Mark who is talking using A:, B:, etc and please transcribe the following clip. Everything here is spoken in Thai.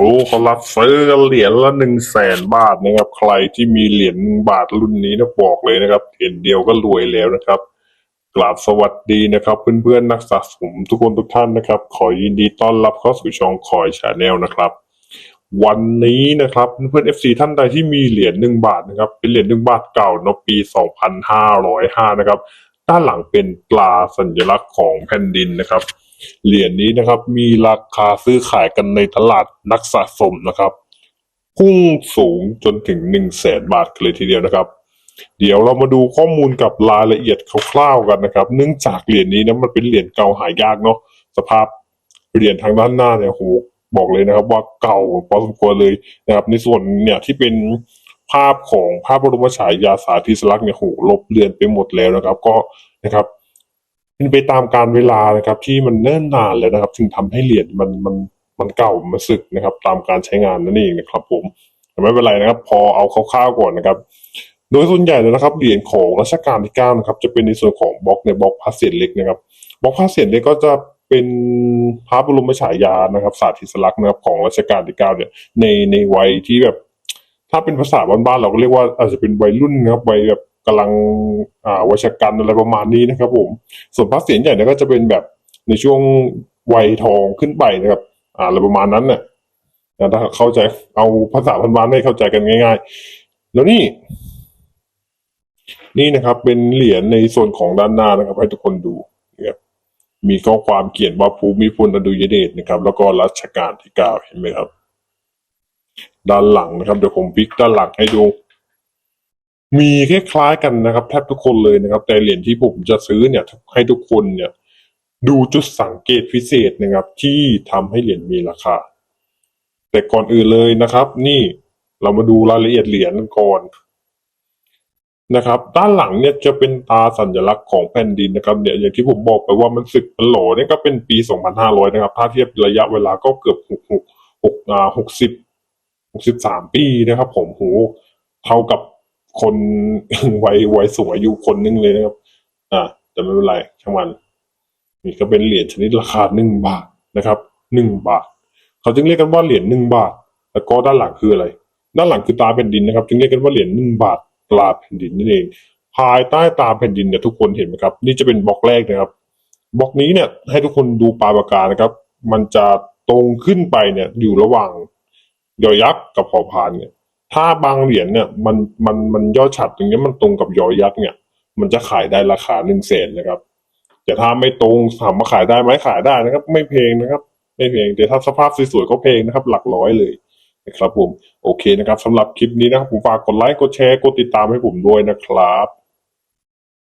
A: อ้เขารับซื้อกันเหรียญละหนึ่งแสนบาทนะครับ ใครที่มีเหรียญหนึ่งบาทรุ่นนี้นะบอกเลยนะครับเหรียญเดียวก็รวยแล้วนะครับกราบสวัสดีนะครับ เพื่อนๆนักสะสมทุกคนทุกท่านนะครับ ขอยินดีต้อนรับเข้าสู่ช่องคอยชาแนลนะครับ วันนี้นะครับเพื่อนๆ FC ท่านใดที่มีเหรียญหนึ่งบาทนะครับ เป็นเหรียญหนึ่งบาทเก่าเนอะปี 2505 นะครับ ด้านหลังเป็นปลาสัญลักษณ์ของแผ่นดินนะครับ เหรียญนี้นะครับมีราคาซื้อขายกันในตลาดนักสะสมนะครับพุ่งสูงจนถึงหนึ่งแสนบาทเลยทีเดียวนะครับ เดี๋ยวเรามาดูข้อมูลกับรายละเอียดคร่าวๆกันนะครับ เนื่องจากเหรียญนี้นะมันเป็นเหรียญเก่าหายากเนาะสภาพเหรียญทางด้านหน้าเนี่ยโหบอกเลยนะครับ ว่าเก่าพอสมควรเลยนะครับ ในส่วนเนี่ยที่เป็น ภาพของพระบรมฉายาสาธิสลักษณ์เนี่ยโหลบเลือนไปหมดแล้วนะครับ ก็นะครับเป็นไปตามการเวลานะครับ ที่มันเนิ่นนานแล้วนะครับถึงทำให้เหรียญมันมันมันเก่ามันสึกนะครับ ตามการใช้งานนั่นเองนะครับ ผมแต่ไม่เป็นไรนะครับ พอเอาคร่าวๆก่อนนะครับ โดยส่วนใหญ่แล้วนะครับเหรียญของรัชกาลที่เก้านะครับ จะเป็นในส่วนของบล็อกในบล็อกพระเศียรเล็กนะครับบล็อกพระเศียรเล็กก็จะเป็นพระบรมฉายานะครับสาธิสลักษณ์นะครับของรัชกาลที่เก้าเนี่ยในในวัยที่แบบ ถ้าเป็นภาษาบ้านๆเราก็เรียกว่าอาจจะเป็นวัยรุ่นนะครับวัยแบบกำลังอ่าวัยชกันอะไรประมาณนี้นะครับ ผมส่วนพระเศียรใหญ่เนี่ยก็จะเป็นแบบในช่วงวัยทองขึ้นไปนะครับอ่าอะไรประมาณนั้นเนี่ยถ้าเข้าใจเอาภาษาบ้านๆให้เข้าใจกันง่าย ๆ แล้วนี่นี่นะครับ เป็นเหรียญในส่วนของด้านหน้านะครับ ให้ทุกคนดูนะครับมีข้อความเขียนว่าภูมิพลอดุลยเดชนะครับ แล้วก็รัชกาลที่เก้าเห็นไหมครับ ด้านหลังนะครับเดี๋ยวผมพลิกด้านหลังให้ดู มีคล้ายๆกันนะครับ แทบทุกคนเลยนะครับ แต่เหรียญที่ผมจะซื้อเนี่ยให้ทุกคนเนี่ย ดูจุดสังเกตพิเศษนะครับ ที่ทำให้เหรียญมีราคา แต่ก่อนอื่นเลยนะครับ นี่เรามาดูรายละเอียดเหรียญกันก่อนนะครับ ด้านหลังเนี่ยจะเป็นตาสัญลักษณ์ของแผ่นดินนะครับเนี่ยอย่างที่ผมบอกไปว่ามันสึกมันโหลเนี่ยก็เป็นปี 2500 นะครับ ถ้าเทียบระยะเวลาก็เกือบหกหก หกสิบสามปีนะครับ ผมโหเท่ากับคนวัยวัยสูงอายุคนหนึงเลยนะครับ อ่า แต่ไม่เป็นไรช่างมัน นี่ก็เป็นเหรียญชนิดราคาหนึ่งบาทนะครับหนึ่งบาท เขาจึงเรียกกันว่าเหรียญหนึ่งบาท แล้วก็ด้านหลังคืออะไร ด้านหลังคือตาแผ่นดินนะครับ จึงเรียกกันว่าเหรียญหนึ่งบาทตาแผ่นดินนั่นเอง ภายใต้ตาแผ่นดินเนี่ยทุกคนเห็นไหมครับ นี่จะเป็นบล็อกแรกนะครับบล็อกนี้เนี่ยให้ทุกคนดูปลายปากกานะครับ มันจะตรงขึ้นไปเนี่ยอยู่ระหว่าง ยอยักษ์กับพอพานเนี่ย ถ้าบางเหรียญเนี่ยมันมันมันย่อฉัดตรงนี้มันตรงกับยอยักษ์เนี่ย มันจะขายได้ราคาหนึ่งแสนนะครับ แต่ถ้าไม่ตรงถามมาขายได้ไหมขายได้นะครับ ไม่เพลงนะครับ ไม่เพลงแต่ถ้าสภาพสวยๆก็เพลงนะครับ หลักร้อยเลยนะครับผมโอเคนะครับสำหรับคลิปนี้นะครับผมฝากกดไลค์กดแชร์กดติดตามให้ผมด้วยนะครับ